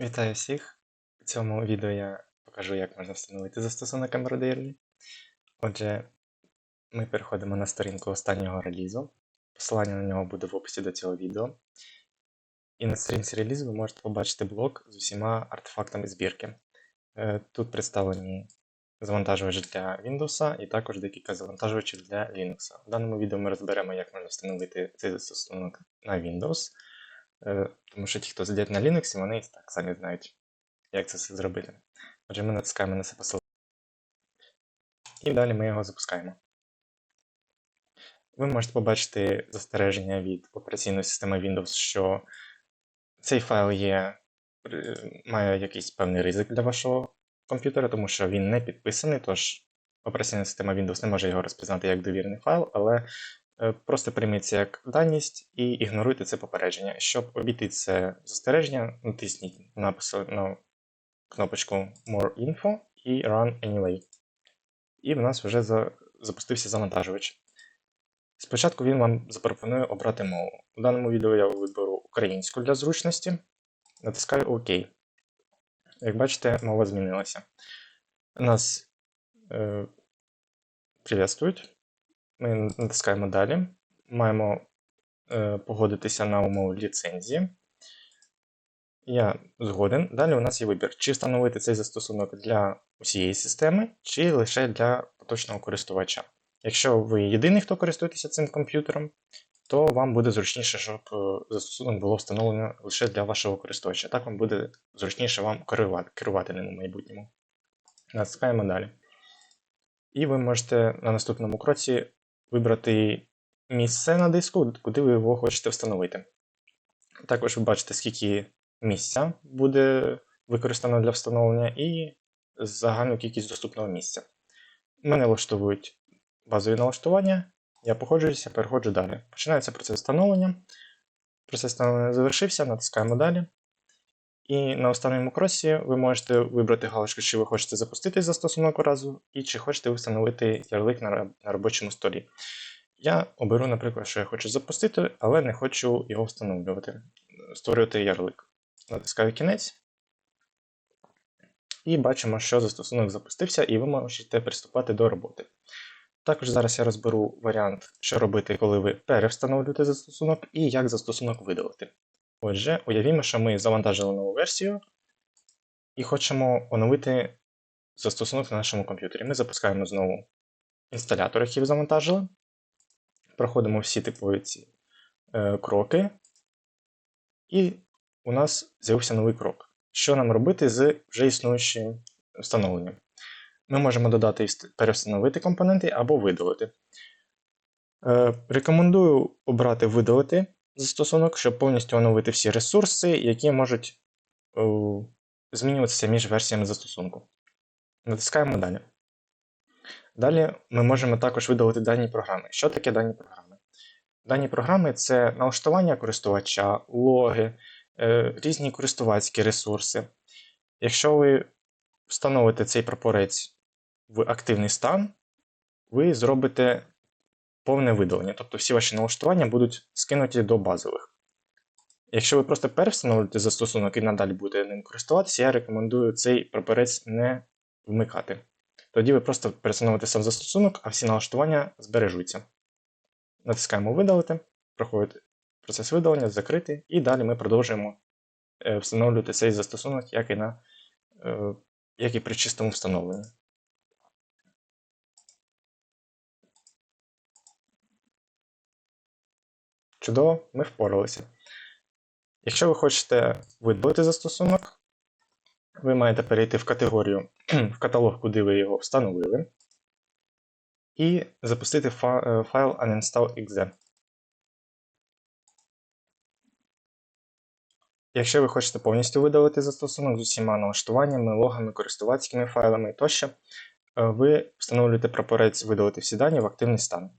Вітаю всіх! У цьому відео я покажу, як можна встановити застосунок Embroidery. Отже, ми переходимо на сторінку останнього релізу. Посилання на нього буде в описі до цього відео. І на сторінці релізу ви можете побачити блок з усіма артефактами збірки. Е, Тут представлені завантажувач для Windows і також декілька завантажувачів для Linux. В даному відео ми розберемо, як можна встановити цей застосунок на Windows. Е, Тому що ті, хто сидять на Linux, вони і так самі знають, як це все зробити. Отже, ми натискаємо на це посилання. І далі ми його запускаємо. Ви можете побачити застереження від операційної системи Windows, що цей файл є, е, має якийсь певний ризик для вашого комп'ютера, тому що він не підписаний, тож операційна система Windows не може його розпізнати як довірений файл, але Просто прийміть це як даність і ігноруйте це попередження. Щоб обійти це застереження, натисніть на кнопочку More Info і Run Anyway. І в нас вже за... запустився завантажувач. Спочатку він вам запропонує обрати мову. У даному відео я виберу українську для зручності. Натискаю ОК. Як бачите, мова змінилася. Нас е, приветствують. Ми натискаємо далі. Маємо е, погодитися на умови ліцензії. Я згоден. Далі у нас є вибір, чи встановити цей застосунок для усієї системи, чи лише для поточного користувача. Якщо ви єдиний, хто користуєтеся цим комп'ютером, то вам буде зручніше, щоб е, застосунок було встановлено лише для вашого користувача. Так вам буде зручніше вам керувати, керувати ним у майбутньому. Натискаємо далі. І ви можете на наступному кроці вибрати місце на диску, куди ви його хочете встановити. Також ви бачите, скільки місця буде використано для встановлення, і загальну кількість доступного місця. Мене влаштовують базові налаштування, я походжуюся, переходжу далі. Починається процес встановлення. Процес встановлення завершився, натискаємо далі. І на останньому кросі ви можете вибрати галочку, чи ви хочете запустити застосунок разу, і чи хочете встановити ярлик на робочому столі. Я оберу, наприклад, що я хочу запустити, але не хочу його встановлювати, створювати ярлик. Натискаю кінець. І бачимо, що застосунок запустився, і ви можете приступати до роботи. Також зараз я розберу варіант, що робити, коли ви перевстановлюєте застосунок, і як застосунок видалити. Отже, уявімо, що ми завантажили нову версію і хочемо оновити застосунок на нашому комп'ютері. Ми запускаємо знову інсталятор, який ви завантажили. Проходимо всі типові ці е, кроки, і у нас з'явився новий крок. Що нам робити з вже існуючим встановленням? Ми можемо додати і перевстановити компоненти або видалити. Е, рекомендую обрати видалити застосунок, щоб повністю оновити всі ресурси, які можуть о, змінюватися між версіями застосунку. Натискаємо далі. Далі ми можемо також видалити дані програми. Що таке дані програми? Дані програми це налаштування користувача, логи, е, різні користувацькі ресурси. Якщо ви встановите цей прапорець в активний стан, ви зробите повне видалення, тобто всі ваші налаштування будуть скинуті до базових. Якщо ви просто перевстановлюєте застосунок і надалі будете ним користуватися, я рекомендую цей прапорець не вмикати. Тоді ви просто перестановите сам застосунок, а всі налаштування збережуться. Натискаємо Видалити, проходить процес видалення, закрити, і далі ми продовжуємо е, встановлювати цей застосунок, як і, на, е, як і при чистому встановленні. Чудово, ми впоралися. Якщо ви хочете видалити застосунок, ви маєте перейти в категорію, в каталог, куди ви його встановили, і запустити е, файл uninstall.exe. Якщо ви хочете повністю видалити застосунок з усіма налаштуваннями, логами, користувацькими файлами тощо, е, ви встановлюєте прапорець видалити всі дані в активний стан.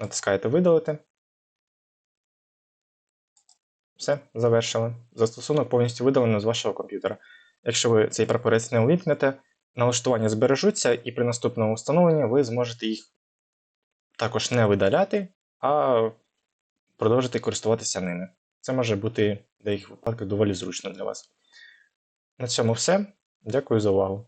Натискаєте Видалити. Все, завершили. Застосунок повністю видалено з вашого комп'ютера. Якщо ви цей прапорець не увімкнете, налаштування збережуться, і при наступному встановленні ви зможете їх також не видаляти, а продовжити користуватися ними. Це може бути в деяких випадках доволі зручно для вас. На цьому все. Дякую за увагу.